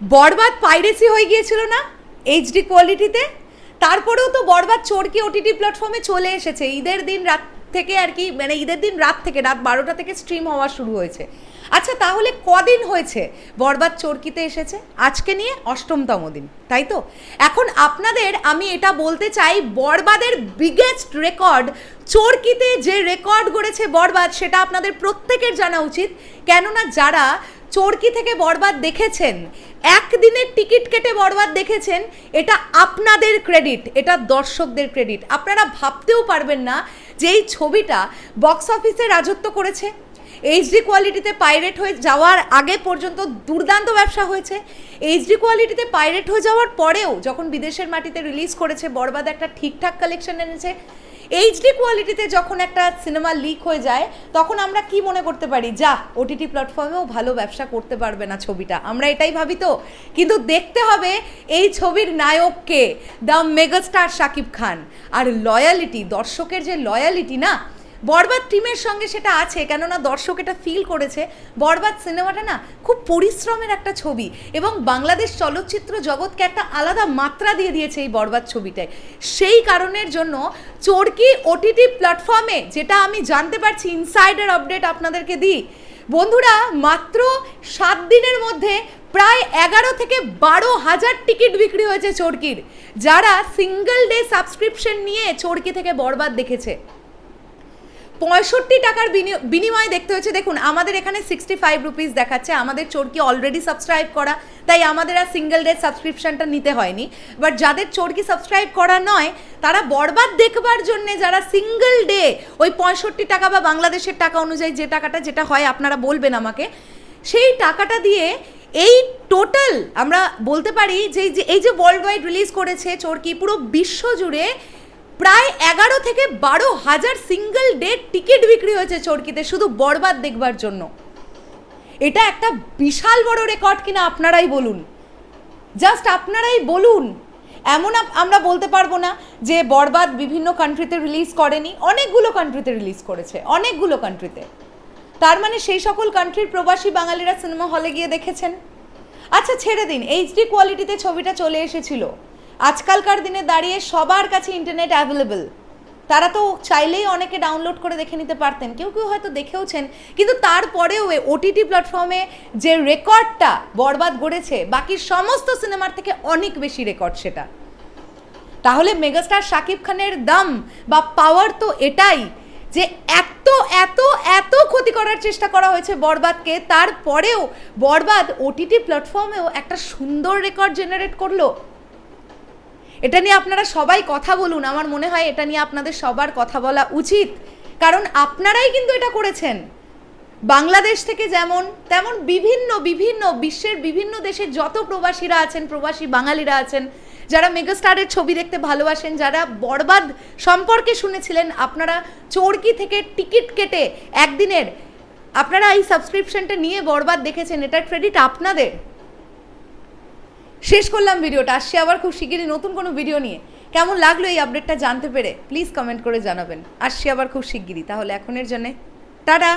বরবাদ piracy হয়ে গিয়েছিল না এইচডি কোয়ালিটিতে তারপরেও তো বরবাদ চোরকি ওটিটি প্ল্যাটফর্মে চলে এসেছে। ঈদের দিন রাত থেকে আর কি মানে ঈদের দিন রাত থেকে, রাত বারোটা থেকে স্ট্রিম হওয়া শুরু হয়েছে। আচ্ছা তাহলে কদিন হয়েছে? বরবাদ চরকিতে এসেছে? আজকে নিয়ে অষ্টমতম দিন, তাই তো? এখন আপনাদের আমি এটা বলতে চাই, বরবাদের বিগেস্ট রেকর্ড চোরকিতে যে রেকর্ড গড়েছে বরবাদ, সেটা আপনাদের প্রত্যেকের জানা উচিত। কেননা যারা চরকি থেকে বরবাদ দেখেছেন, একদিনের টিকিট কেটে বরবাদ দেখেছেন, এটা আপনাদের ক্রেডিট এটা দর্শকদের ক্রেডিট আপনারা ভাবতেও পারবেন না যে এই ছবিটা বক্স অফিসে রাজত্ব করেছে এইচডি কোয়ালিটিতে পাইরেট হয়ে যাওয়ার আগে পর্যন্ত দুর্দান্ত ব্যবসা হয়েছে। এইচডি কোয়ালিটিতে পাইরেট হয়ে যাওয়ার পরেও যখন বিদেশের মাটিতে রিলিজ করেছে, বরবাদ একটা ঠিকঠাক কালেকশন এনেছে এইচডি কোয়ালিটিতে যখন একটা সিনেমা লিক হয়ে যায়, তখন আমরা কি মনে করতে পারি? যা ওটিটি প্ল্যাটফর্মেও ভালো ব্যবসা করতে পারবে না ছবিটা। আমরা এটাই ভাবি তো। কিন্তু দেখতে হবে এই ছবির নায়ককে দ্য মেগাস্টার শাকিব খান। আর লয়ালিটি দর্শকের যে লয়ালিটি না বরবাদ টিমের সঙ্গে সেটা আছে, কেননা দর্শক এটা ফিল করেছে। বরবাদ সিনেমাটা না খুব পরিশ্রমের একটা ছবি এবং বাংলাদেশ চলচ্চিত্র জগৎকে একটা আলাদা মাত্রা দিয়ে দিয়েছে এই বরবাদ ছবিটায়। সেই কারণের জন্য চোরকি ওটিটি প্ল্যাটফর্মে যেটা আমি জানতে পারছি ইনসাইডার আপডেট আপনাদেরকে দিই। বন্ধুরা, মাত্র সাত দিনের মধ্যে প্রায় এগারো থেকে বারো হাজার টিকিট বিক্রি হয়েছে চোরকির। যারা সিঙ্গল ডে সাবস্ক্রিপশন নিয়ে চোরকি থেকে বরবাদ দেখেছে। পঁয়ষট্টি টাকার বিনি- বিনিময়ে দেখতে হয়েছে। দেখুন, আমাদের এখানে সিক্সটি ফাইভ রুপিস দেখাচ্ছে। আমাদের চোরকি অলরেডি সাবস্ক্রাইব করা। তাই আমাদের আর সিঙ্গেল ডে সাবস্ক্রিপশনটা নিতে হয়নি। বাট যাদের চোরকি সাবস্ক্রাইব করা নয়, তারা বরবাদ দেখবার জন্যে যারা সিঙ্গেল ডে ওই পঁয়ষট্টি টাকা বা বাংলাদেশের টাকা অনুযায়ী যে টাকাটা, যেটা হয়, আপনারা বলবেন আমাকে, সেই টাকাটা দিয়ে এই টোটাল আমরা বলতে পারি যে এই যে ওয়ার্ল্ড ওয়াইড রিলিজ করেছে চোরকি, পুরো বিশ্ব জুড়ে প্রায় এগারো থেকে বারো হাজার সিঙ্গেল ডে টিকিট বিক্রি হয়েছে চরকিতে, শুধু বরবাদ দেখবার জন্য। এটা একটা বিশাল বড় রেকর্ড কিনা আপনারাই বলুন। জাস্ট আপনারাই বলুন। এমন আমরা বলতে পারব না যে বরবাদ বিভিন্ন কান্ট্রিতে রিলিজ করেনি, অনেকগুলো কান্ট্রিতে রিলিজ করেছে, অনেকগুলো কান্ট্রিতে তার মানে সেই সকল কান্ট্রির প্রবাসী বাঙালিরা সিনেমা হলে গিয়ে দেখেছেন। আচ্ছা ছেড়ে দিন এইচডি কোয়ালিটিতে ছবিটা চলে এসেছিল। আজকালকার দিনে দাঁড়িয়ে সবার কাছে ইন্টারনেট অ্যাভেলেবেল তারা তো চাইলেই অনেকে ডাউনলোড করে দেখে নিতে পারতেন। কেউ কেউ হয়তো দেখেওছেন, কিন্তু তারপরেও ওটিটি প্ল্যাটফর্মে যে রেকর্ডটা বরবাদ গড়েছে, বাকি সমস্ত সিনেমার থেকে অনেক বেশি রেকর্ড সেটা। তাহলে মেগাস্টার শাকিব খানের দাম বা পাওয়ার তো এটাই যে এত এত এত ক্ষতি করার চেষ্টা করা হয়েছে বরবাদকে, তারপরেও বরবাদ ওটিটি প্ল্যাটফর্মেও একটা সুন্দর রেকর্ড জেনারেট করল। এটা নিয়ে আপনারা সবাই কথা বলুন। আমার মনে হয় এটা নিয়ে আপনাদের সবার কথা বলা উচিত। কারণ আপনারাই কিন্তু এটা করেছেন। বাংলাদেশ থেকে যেমন, তেমন বিভিন্ন বিভিন্ন বিশ্বের বিভিন্ন দেশের যত প্রবাসীরা আছেন, প্রবাসী বাঙালিরা আছেন, যারা মেগাস্টারের ছবি দেখতে ভালোবাসেন, যারা বরবাদ সম্পর্কে শুনেছিলেন, আপনারা চোরকি থেকে টিকিট কেটে একদিনের, আপনারা এই সাবস্ক্রিপশনটা নিয়ে বরবাদ দেখেছেন, এটার ক্রেডিট আপনাদের। শেষ করলাম ভিডিওটা। আসছি আবার খুব শিগগিরই নতুন কোনো ভিডিও নিয়ে। কেমন লাগল এই আপডেটটা জানতে পেরে প্লিজ কমেন্ট করে জানাবেন। আসছি আবার খুব শিগগিরই, তাহলে এখনের জন্যে। টাটা!